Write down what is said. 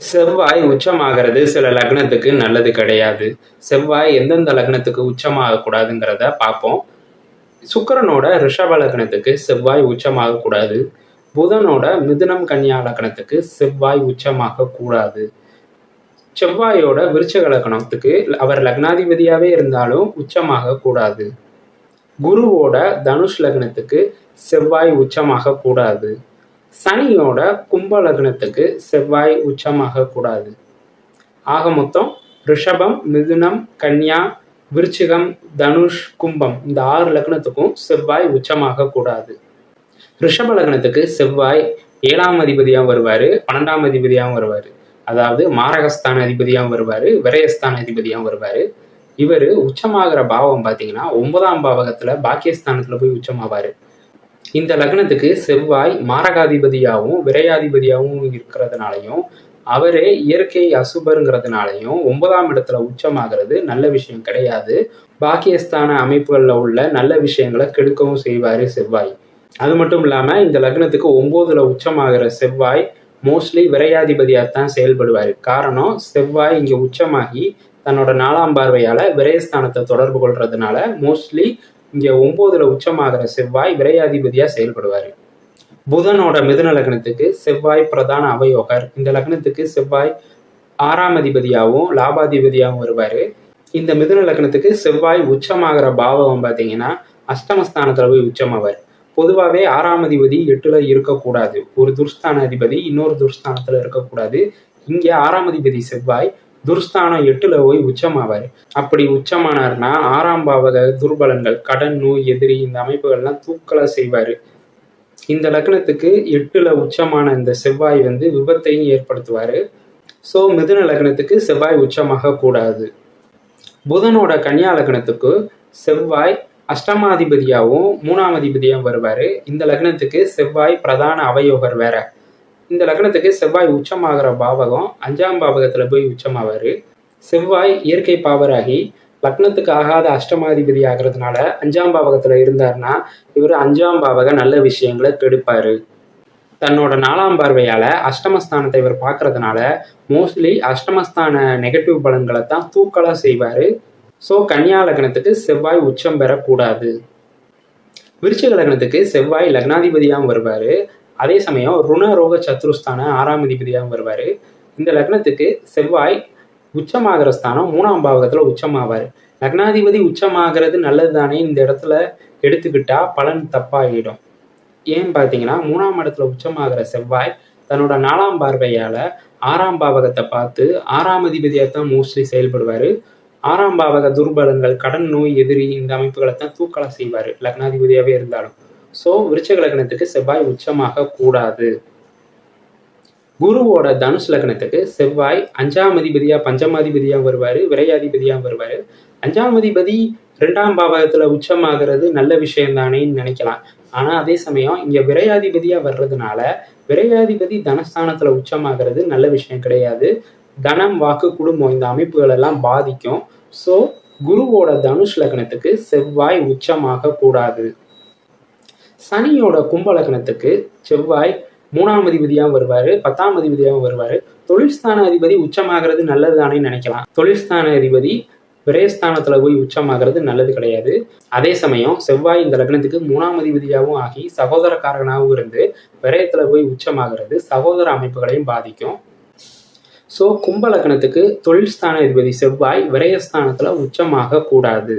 செவ்வாய் உச்சமாகிறது சில லக்னத்துக்கு நல்லது கிடையாது. செவ்வாய் எந்தெந்த லக்னத்துக்கு உச்சமாகக்கூடாதுங்கிறத பார்ப்போம். சுக்கரனோட ரிஷப லக்னத்துக்கு செவ்வாய் உச்சமாகக்கூடாது. புதனோட மிதுனம் கன்னியா லக்னத்துக்கு செவ்வாய் உச்சமாகக்கூடாது. செவ்வாயோட விருச்சக லக்னத்துக்கு அவர் லக்னாதிபதியாகவே இருந்தாலும் உச்சமாகக்கூடாது. குருவோட தனுஷ் லக்னத்துக்கு செவ்வாய் உச்சமாகக்கூடாது. சனியோட கும்ப லக்னத்துக்கு செவ்வாய் உச்சமாக கூடாது. ஆக மொத்தம் ரிஷபம் மிதுனம் கன்யா விருச்சிகம் தனுஷ் கும்பம் இந்த ஆறு லக்னத்துக்கும் செவ்வாய் உச்சமாக கூடாது. ரிஷப லக்னத்துக்கு செவ்வாய் ஏழாம் அதிபதியாகவும் வருவார் பன்னெண்டாம் அதிபதியாகவும் வருவார். அதாவது மாரகஸ்தான அதிபதியாகவும் வருவார் விரயஸ்தான அதிபதியாகவும் வருவார். இவர் உச்சமாகிற பாவம் பார்த்தீங்கன்னா ஒன்பதாம் பாவகத்தில் பாக்கியஸ்தானத்தில் போய் உச்சமாவார். இந்த லக்னத்துக்கு செவ்வாய் மாரகாதிபதியாகவும் விரையாதிபதியாகவும் இருக்கிறதுனாலையும் அவரே இயற்கை அசுபருங்கிறதுனாலையும் ஒன்பதாம் இடத்துல உச்சமாகிறது. நல்ல விஷயம் கிடையாது. பாக்கியஸ்தான அமைப்புகளில் உள்ள நல்ல விஷயங்களை கெடுக்கவும் செய்வார் செவ்வாய். அது மட்டும் இல்லாமல் இந்த லக்னத்துக்கு ஒம்போதுல உச்சமாகிற செவ்வாய் மோஸ்ட்லி விரையாதிபதியாக தான் செயல்படுவார். காரணம் செவ்வாய் இங்கே உச்சமாகி தன்னோட நாலாம் பார்வையால் விரயஸ்தானத்தை தொடர்பு கொள்றதுனால மோஸ்ட்லி இங்கே ஒம்போதுல உச்சமாகிற செவ்வாய் விரையாதிபதியாக செயல்படுவார். புதனோட மிதுன லக்னத்துக்கு செவ்வாய் பிரதான அவயோகர். இந்த லக்னத்துக்கு செவ்வாய் ஆறாம் அதிபதியாகவும் லாபாதிபதியாகவும் வருவார். இந்த மிதுன லக்னத்துக்கு செவ்வாய் உச்சமாகிற பாவகம் பார்த்தீங்கன்னா அஷ்டமஸ்தானத்தில் போய் உச்சமாவார். பொதுவாகவே ஆறாம் அதிபதி எட்டுல இருக்கக்கூடாது. ஒரு துர்ஸ்தான அதிபதி இன்னொரு துர்ஸ்தானத்தில் இருக்கக்கூடாது. இங்கே ஆறாம் அதிபதி செவ்வாய் துர்ஸ்தானம் எட்டுல போய் உச்சமாவார். அப்படி உச்சமானார்னா ஆறாம் பாவக துர்பலங்கள் கடன் நோய் எதிரி இந்த அமைப்புகள்லாம் தூக்கலை செய்வார். இந்த லக்னத்துக்கு எட்டுல உச்சமான இந்த செவ்வாய் வந்து விபத்தையும் ஏற்படுத்துவார். ஸோ மிதுன லக்னத்துக்கு செவ்வாய் உச்சமாக கூடாது. புதனோட கன்னியா லக்னத்துக்கு செவ்வாய் அஷ்டமாதிபதியாகவும் மூணாம் அதிபதியாகவும் வருவார். இந்த லக்னத்துக்கு செவ்வாய் பிரதான அவயோகர் வேற. இந்த லக்னத்துக்கு செவ்வாய் உச்சமாகிற பாவகம் அஞ்சாம் பாவகத்தில் போய் உச்சமாவார். செவ்வாய் இயற்கை பாவராகி லக்னத்துக்கு ஆகாத அஷ்டமாதிபதி ஆகிறதுனால அஞ்சாம் பாவகத்தில் இருந்தார்னா இவர் அஞ்சாம் பாவக நல்ல விஷயங்களை கெடுப்பார். தன்னோட நாலாம் பார்வையால் அஷ்டமஸ்தானத்தை இவர் பார்க்கறதுனால மோஸ்ட்லி அஷ்டமஸ்தான நெகட்டிவ் பலன்களை தான் தூக்கலாக செய்வார். ஸோ கன்னியா லக்னத்துக்கு செவ்வாய் உச்சம் பெறக்கூடாது. விருச்சிக லக்னத்துக்கு செவ்வாய் லக்னாதிபதியாகவும் வருவார். அதே சமயம் ருணரோக சத்ருஸ்தான ஆறாம் அதிபதியாகவும் வருவார். இந்த லக்னத்துக்கு செவ்வாய் உச்சமாகிற ஸ்தானம் மூணாம் பாவகத்தில் உச்சமாவார். லக்னாதிபதி உச்சமாகிறது நல்லது தானே இந்த இடத்துல எடுத்துக்கிட்டா பலன் தப்பாகிடும் ஏன் பார்த்தீங்கன்னா மூணாம் இடத்துல உச்சமாகிற செவ்வாய் தன்னோட நாலாம் பார்வையால் ஆறாம் பாவகத்தை பார்த்து ஆறாம் அதிபதியாக தான் மோஸ்ட்லி செயல்படுவார். ஆறாம் பாவக துர்பலங்கள் கடன் நோய் எதிரி இந்த அமைப்புகளை தான் தூக்கலா செய்வார் லக்னாதிபதியாகவே இருந்தாலும். ஸோ விருச்சக லக்னத்துக்கு செவ்வாய் உச்சமாக கூடாது. குருவோட தனுஷ் லக்னத்துக்கு செவ்வாய் அஞ்சாம் அதிபதியா பஞ்சமாதிபதியா வருவார் விரையாதிபதியாக வருவார். அஞ்சாம் அதிபதி ரெண்டாம் பாவகத்தில் உச்சமாகிறது நல்ல விஷயம் தானேன்னு நினைக்கலாம். ஆனால் அதே சமயம் இங்கே விரையாதிபதியாக வர்றதுனால விரையாதிபதி தனஸ்தானத்தில் உச்சமாகிறது நல்ல விஷயம் கிடையாது. தனம் வாக்கு குடும்பம் இந்த அமைப்புகள் எல்லாம் பாதிக்கும். ஸோ குருவோட தனுஷ் லக்னத்துக்கு செவ்வாய் உச்சமாக கூடாது. சனியோட கும்பலக்கணத்துக்கு செவ்வாய் மூணாம் அதிபதியாகவும் வருவார் பத்தாம் அதிபதியாகவும் வருவார். தொழில்ஸ்தான அதிபதி உச்சமாகிறது நல்லது தானே நினைக்கலாம் தொழில்ஸ்தான அதிபதி விரயஸ்தானத்தில் போய் உச்சமாகிறது நல்லது கிடையாது. அதே சமயம் செவ்வாய் இந்த லக்னத்துக்கு மூணாம் அதிபதியாகவும் ஆகி சகோதரக்காரகனாகவும் இருந்து விரயத்தில் போய் உச்சமாகிறது சகோதர அமைப்புகளையும் பாதிக்கும். ஸோ கும்ப லக்னத்துக்கு தொழில்ஸ்தான அதிபதி செவ்வாய் விரயஸ்தானத்தில் உச்சமாக கூடாது